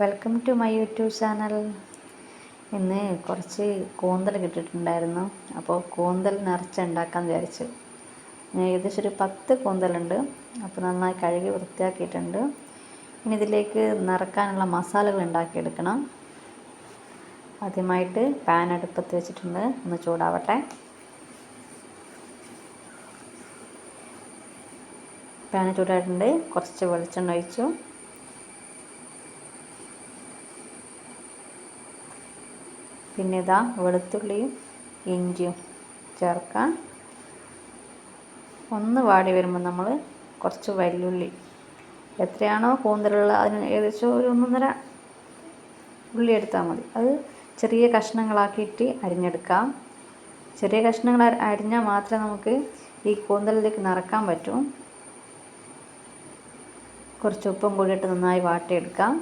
Welcome to my YouTube channel ഇന്ന് കുറച്ച് കൂന്തൽ കിട്ടിയിട്ടുണ്ടായിരുന്നു. അപ്പോൾ കൂന്തൽ നിറച്ചുണ്ടാക്കാൻ വിചാരിച്ചു. ഏകദേശം ഒരു പത്ത് കൂന്തലുണ്ട്. അപ്പോൾ നന്നായി കഴുകി വൃത്തിയാക്കിയിട്ടുണ്ട്. ഇനി ഇതിലേക്ക് നിറക്കാനുള്ള മസാലകൾ ഉണ്ടാക്കിയെടുക്കണം. ആദ്യമായിട്ട് പാൻ അടുപ്പത്ത് വെച്ചിട്ടുണ്ട്. ഒന്ന് ചൂടാവട്ടെ. പാൻ ചൂടായിട്ടുണ്ട്. കുറച്ച് വെളിച്ചെണ്ണ ഒഴിച്ചു. പിന്നെ ഇതാ വെളുത്തുള്ളിയും ഇഞ്ചിയും ചേർക്കാം. ഒന്ന് വാടി വരുമ്പോൾ നമ്മൾ കുറച്ച് വല്ലുള്ളി. എത്രയാണോ കൂന്തലുള്ള അതിന് ഏകദേശം ഒരു ഒന്നൊന്നര ഉള്ളി എടുത്താൽ മതി. അത് ചെറിയ കഷ്ണങ്ങളാക്കിയിട്ട് അരിഞ്ഞെടുക്കാം. ചെറിയ കഷ്ണങ്ങൾ അരിഞ്ഞാൽ മാത്രമേ നമുക്ക് ഈ കൂന്തലിലേക്ക് നിറക്കാൻ പറ്റൂ. കുറച്ച് ഉപ്പും കൂടിയിട്ട് നന്നായി വാട്ടിയെടുക്കാം.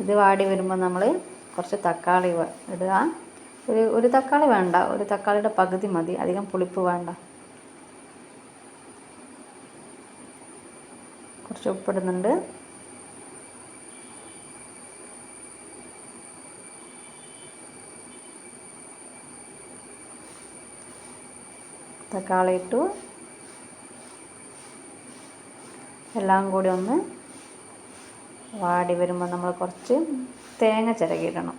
ഇത് വാടി വരുമ്പോൾ നമ്മൾ കുറച്ച് തക്കാളി ഇടുക. ഒരു ഒരു തക്കാളി വേണ്ട. ഒരു തക്കാളിയുടെ പകുതി മതി. അധികം പുളിപ്പ് വേണ്ട. കുറച്ച് ഉപ്പിടുന്നുണ്ട്. തക്കാളി ഇട്ടു. എല്ലാം കൂടി ഒന്ന് വാടി വരുമ്പോൾ നമ്മൾ കുറച്ച് തേങ്ങ ചിരകിയിടണം.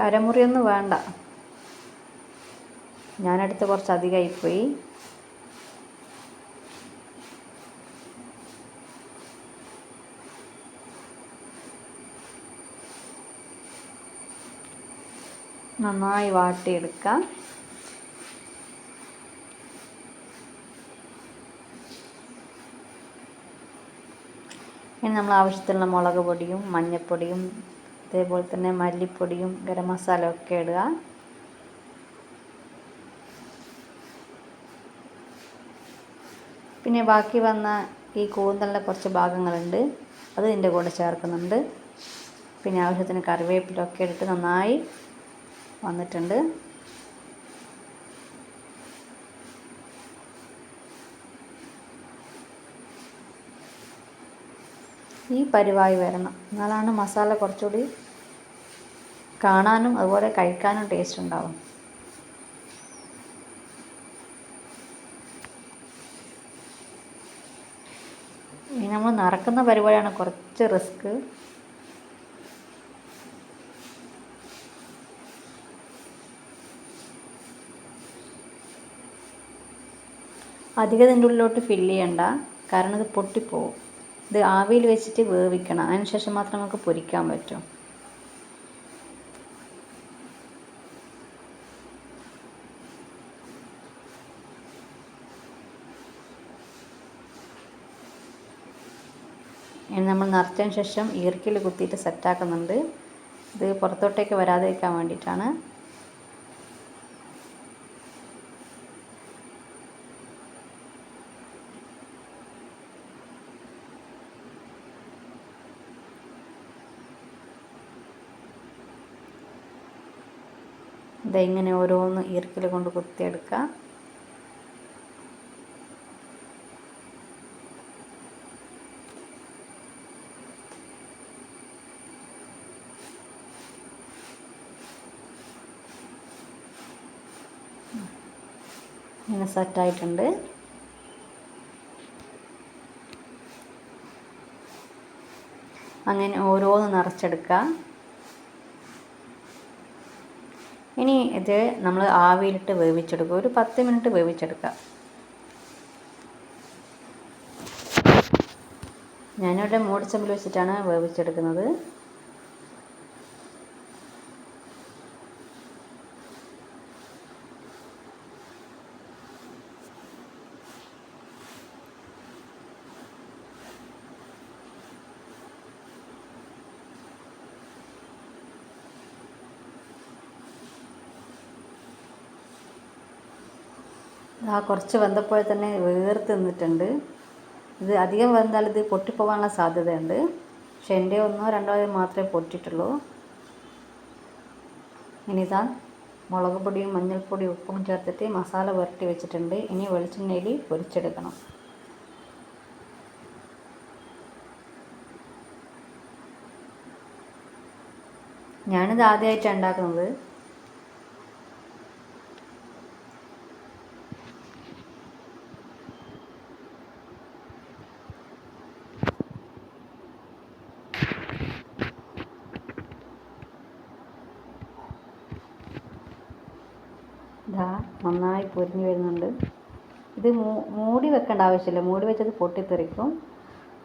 അരമുറിയൊന്നും വേണ്ട. ഞാനെടുത്ത് കുറച്ച് അധികമായിപ്പോയി നന്നായി വാട്ടിയെടുക്കാം. ഇനി നമ്മൾ ആവശ്യത്തിനുള്ള മുളക് പൊടിയും മഞ്ഞൾപ്പൊടിയും അതേപോലെ തന്നെ മല്ലിപ്പൊടിയും ഗരം മസാല ഒക്കെ ഇടുക. പിന്നെ ബാക്കി വന്ന ഈ കൂന്തലിന്റെ കുറച്ച് ഭാഗങ്ങളുണ്ട്. അത് ഇതിന്റെ കൂടെ ചേർക്കുന്നുണ്ട്. പിന്നെ ആവശ്യത്തിന് കറിവേപ്പിലൊക്കെ ഇട്ടിട്ട് നന്നായി വന്നിട്ടുണ്ട്. ഈ പരിവായി വരണം. എന്നാലാണ് മസാല കുറച്ചുകൂടി കാണാനും അതുപോലെ കഴിക്കാനും ടേസ്റ്റ് ഉണ്ടാവും. ഇനി നമ്മൾ നിറക്കുന്ന പരിപാടിയാണ് കുറച്ച് റിസ്ക് അധികം ഇതിന്റെ ഉള്ളിലോട്ട് ഫില്ല് ചെയ്യണ്ട. കാരണം ഇത് പൊട്ടിപ്പോവും. ഇത് ആവിയിൽ വെച്ചിട്ട് വേവിക്കണം. അതിനുശേഷം മാത്രം നമുക്ക് പൊരിക്കാൻ പറ്റും. ഇനി നമ്മൾ നിറച്ചതിന് ശേഷം ഈർക്കിൽ കുത്തിയിട്ട് സെറ്റാക്കുന്നുണ്ട് ഇത് പുറത്തോട്ടേക്ക് വരാതിരിക്കാൻ വേണ്ടിയിട്ടാണ്. ഇതെങ്ങനെ ഓരോന്ന് ഈർക്കിൽ കൊണ്ട് കുത്തിയെടുക്കുക ഇങ്ങനെ സെറ്റായിട്ടുണ്ട്. അങ്ങനെ ഓരോന്ന് നിറച്ചെടുക്കുക ഇനി ഇത് നമ്മൾ ആവിയിലിട്ട് വേവിച്ചെടുക്കുക. ഒരു പത്ത് മിനിറ്റ് വേവിച്ചെടുക്കുക. ഞാനിവിടെ മൂടിച്ചമ്പിൽ വെച്ചിട്ടാണ് വേവിച്ചെടുക്കുന്നത്. ആ കുറച്ച് വെന്തപ്പോൾ തന്നെ വേർത്ത് നിന്നിട്ടുണ്ട്. ഇത് അധികം വെന്താൽ ഇത് പൊട്ടിപ്പോകാനുള്ള സാധ്യതയുണ്ട്. പക്ഷെ എന്റെ ഒന്നോ രണ്ടോ മാത്രമേ പൊട്ടിയിട്ടുള്ളൂ. ഇനി ഇതാ മുളക് പൊടിയും മഞ്ഞൾപ്പൊടിയും ഉപ്പും ചേർത്തിട്ട് മസാല പുരട്ടി വെച്ചിട്ടുണ്ട്. ഇനി വെളിച്ചെണ്ണയിൽ പൊരിച്ചെടുക്കണം. ഞാനിത് ആദ്യമായിട്ടാണ് ഉണ്ടാക്കുന്നത് ഇതാ നന്നായി പൊരിഞ്ഞു വരുന്നുണ്ട്. ഇത് മൂടി വെക്കേണ്ട ആവശ്യമില്ല. മൂടി വെച്ചത് പൊട്ടിത്തെറിക്കും.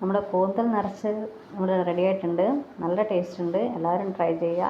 നമ്മുടെ കൂന്തൽ നിറച്ച് നമ്മൾ റെഡി ആയിട്ടുണ്ട്. നല്ല ടേസ്റ്റ് ഉണ്ട്. എല്ലാവരും ട്രൈ ചെയ്യുക.